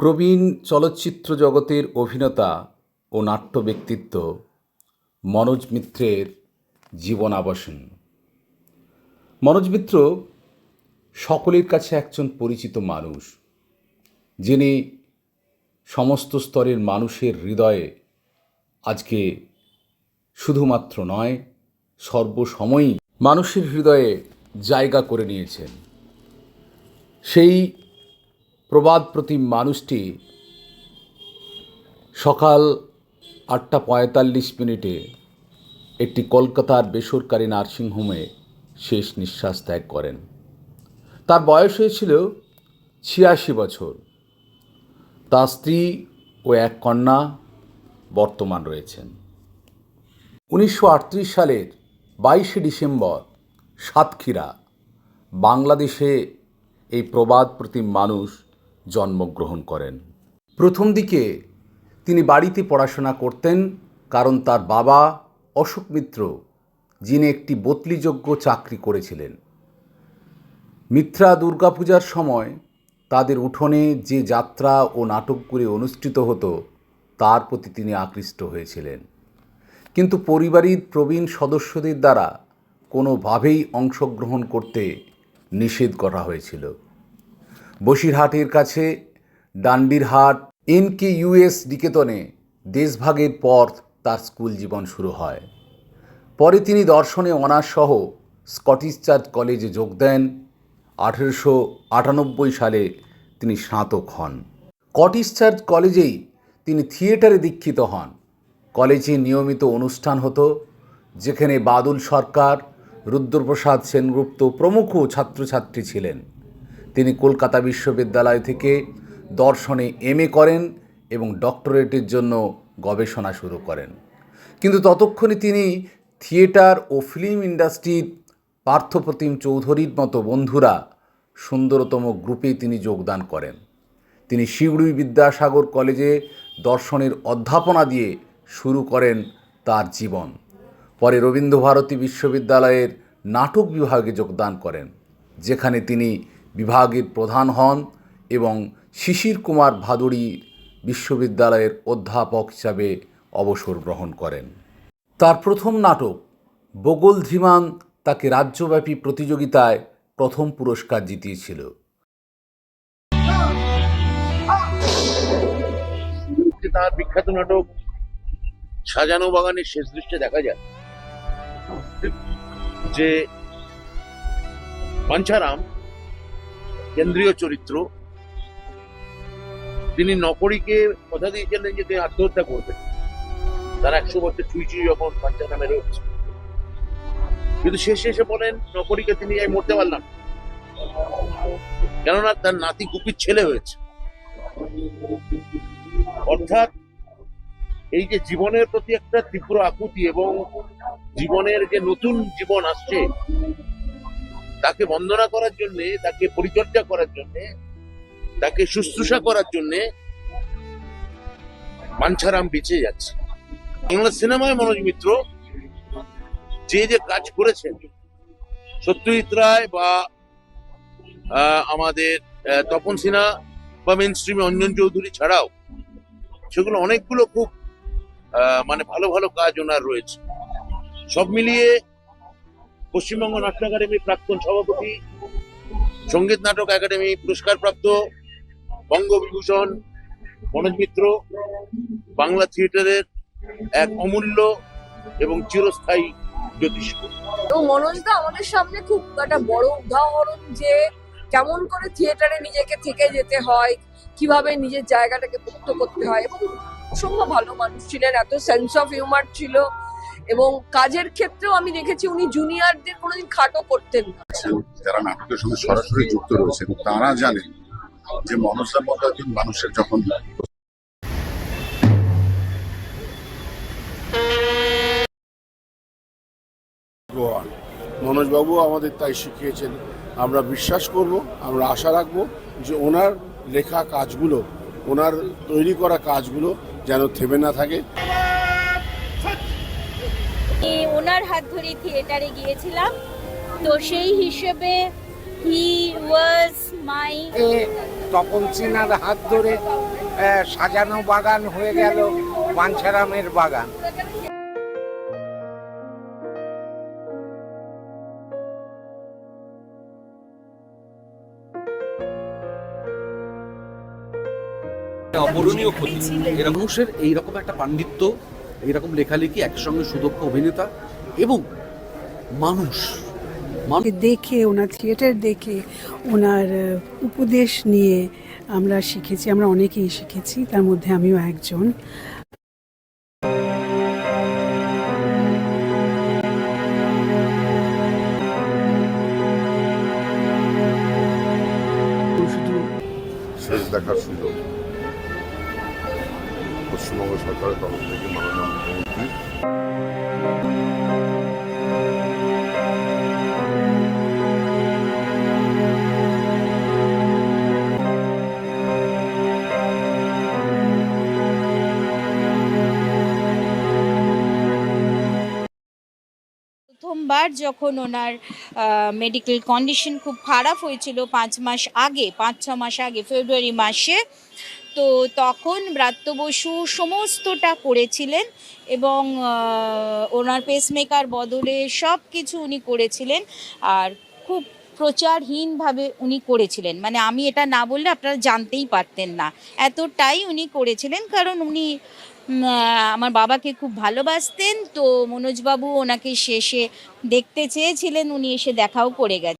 প্রবীণ চলচ্চিত্র জগতের অভিনেতা ও নাট্য ব্যক্তিত্ব মনোজ মিত্রের জীবনাবসান। মনোজ মিত্র সকলের কাছে একজন পরিচিত মানুষ, যিনি সমস্ত স্তরের মানুষের হৃদয়ে আজকে শুধুমাত্র নয়, সর্বসময়ই মানুষের হৃদয়ে জায়গা করে নিয়েছেন। সেই প্রবাদ প্রতিম মানুষটি সকাল আটটা পঁয়তাল্লিশ মিনিটে একটি কলকাতার বেসরকারি নার্সিংহোমে শেষ নিঃশ্বাস ত্যাগ করেন। তার বয়স হয়েছিল ছিয়াশি বছর। তার স্ত্রী ও এক কন্যা বর্তমান রয়েছেন। উনিশশো আটত্রিশ সালের বাইশে ডিসেম্বর সাতক্ষীরা, বাংলাদেশে এই প্রবাদ প্রতিম মানুষ জন্মগ্রহণ করেন। প্রথম দিকে তিনি বাড়িতে পড়াশোনা করতেন কারণ তার বাবা অশোক মিত্র, যিনি একটি বদলিযোগ্য চাকরি করেছিলেন। মিত্রা দুর্গাপূজার সময় তাদের উঠোনে যে যাত্রা ও নাটকগুলি অনুষ্ঠিত হতো, তার প্রতি তিনি আকৃষ্ট হয়েছিলেন। কিন্তু পরিবারের প্রবীণ সদস্যদের দ্বারা কোনোভাবেই অংশগ্রহণ করতে নিষেধ করা হয়েছিল। বসিরহাটের কাছে ডান্ডিরহাট এনকে ইউএস নিকেতনে দেশভাগের পর তার স্কুল জীবন শুরু হয়। পরে তিনি দর্শনে অনার্স সহ স্কটিশ চার্চ কলেজে যোগ দেন। আঠেরোশো আটানব্বই সালে তিনি স্নাতক হন। কটিশ চার্চ কলেজেই তিনি থিয়েটারে দীক্ষিত হন। কলেজে নিয়মিত অনুষ্ঠান হতো, যেখানে বাদুল সরকার, রুদ্রপ্রসাদ সেনগুপ্ত প্রমুখ ছাত্রছাত্রী ছিলেন। তিনি কলকাতা বিশ্ববিদ্যালয় থেকে দর্শনে এমএ করেন এবং ডক্টরেটের জন্য গবেষণা শুরু করেন। কিন্তু ততক্ষণে তিনি থিয়েটার ও ফিল্ম ইন্ডাস্ট্রির পার্থপ্রতিম চৌধুরীর মতো বন্ধুরা সুন্দরতম গ্রুপে তিনি যোগদান করেন। তিনি শিউড়ি বিদ্যাসাগর কলেজে দর্শনের অধ্যাপনা দিয়ে শুরু করেন তার জীবন। পরে রবীন্দ্রভারতী বিশ্ববিদ্যালয়ের নাটক বিভাগে যোগদান করেন, যেখানে তিনি বিভাগের প্রধান হন এবং শিশির কুমার ভাদুড়ি বিশ্ববিদ্যালয়ের অধ্যাপক হিসাবে অবসর গ্রহণ করেন। তার প্রথম নাটক, বগল ধীমান, তাকে রাজ্যব্যাপী প্রতিযোগিতায় প্রথম পুরস্কার জিতিয়েছিল। তার বিখ্যাত নাটক সাজানো বাগানের শেষ দৃশ্যে দেখা যায়, যে পাঞ্চারাম কেন্দ্রীয় চরিত্র, তিনি নকরিকে কথা দিয়েছিলেন যে তিনি আত্মহত্যা করবেন তার একশো বছর ছুঁইছি যখন পাঞ্চারামের হচ্ছে কিন্তু শেষে এসে বলেন নকরিকে তিনি এই মরতে পারলাম কেননা তার নাতি গুপির ছেলে হয়েছে। অর্থাৎ এই যে জীবনের প্রতি একটা তীব্র আকুতি এবং জীবনের যে নতুন জীবন আসছে তাকে বন্দনা করার জন্য, তাকে পরিচর্যা করার জন্য, তাকে শুশ্রূষা করার জন্য মাঞ্ছারাম বেঁচে যাচ্ছে। বাংলা সিনেমায় মনোজ মিত্র যে যে কাজ করেছেন, সত্যজিৎ রায় বা আমাদের তপন সিনহা বা মেন স্ট্রিমে অঞ্জন চৌধুরী ছাড়াও, সেগুলো অনেকগুলো খুব মানে ভালো ভালো কাজ ওনার রয়েছে। সব মিলিয়ে পশ্চিমবঙ্গ নাট্য একাডেমির প্রাক্তন সভাপতি, সংগীত নাটক একাডেমি পুরস্কার প্রাপ্ত বঙ্গবিভূষণ মনোজ মিত্র, বাংলা থিয়েটারের এক অমূল্য এবং চিরস্থায়ী জ্যোতিষ্ক তো মনোজদা আমাদের সামনে খুব একটা বড় উদাহরণ যে কেমন করে থিয়েটারে নিজেকে থেকে যেতে হয়, কীভাবে নিজের জায়গাটাকে মুক্ত করতে হয় এবং অসম্ভব ভালো মানুষ ছিলেন, এত সেন্স অফ হিউমার ছিল। এবং কাজের ক্ষেত্রেও আমি দেখেছি উনি জুনিয়রদের কোনোদিন খাটো করতেন না। যারা নাটকের সঙ্গে সরাসরি যুক্ত রয়েছেন তারা জানেন যে মনসার মতো মানুষের যখন মনোজবাবু আমাদের তাই শিখিয়েছেন আমরা বিশ্বাস করব আমরা আশা রাখব যে ওনার লেখা কাজগুলো ওনার তৈরি করা কাজগুলো যেন থেমে না থাকে। ওনার হাত ধরে থিয়েটারে গিয়েছিলাম। তো সেই হিসেবে হি ওয়াজ মাই তপন সিনহার হাত ধরে আহ, সাজানো বাগান হয়ে গেল বাঞ্ছারামের বাগান। অপূরণীয় ক্ষতি। এরা মানুষের এইরকম একটা পাণ্ডিত্য এইরকম লেখালেখি একসঙ্গে সুদক্ষ অভিনেতা এবং মানুষ। দেখে ওনার থিয়েটার দেখে ওনার উপদেশ নিয়ে আমরা শিখেছি আমরা অনেকেই শিখেছি তার মধ্যে আমিও একজন। দেখার সুযোগ। পশ্চিমবঙ্গ সরকারের তরফ থেকে মাননীয় প্রথমবার যখন ওনার মেডিকেল কন্ডিশন খুব খারাপ হয়েছিল পাঁচ মাস আগে, পাঁচ ছ মাস আগে ফেব্রুয়ারি মাসে, তো তখন ব্রাত্য বসু সমস্তটা করেছিলেন এবং ওনার পেসমেকার বদলে সব কিছু উনি করেছিলেন। আর খুব প্রচারহীনভাবে উনি করেছিলেন। মানে আমি এটা না বললে আপনারা জানতেই পারতেন না। এতটাই উনি করেছিলেন কারণ উনি আমার বাবাকে খুব ভালোবাসতেন। তো মনোজবাবু ওনাকে শেষে দেখতে চেয়েছিলেন, উনি এসে দেখাও করে গেছেন।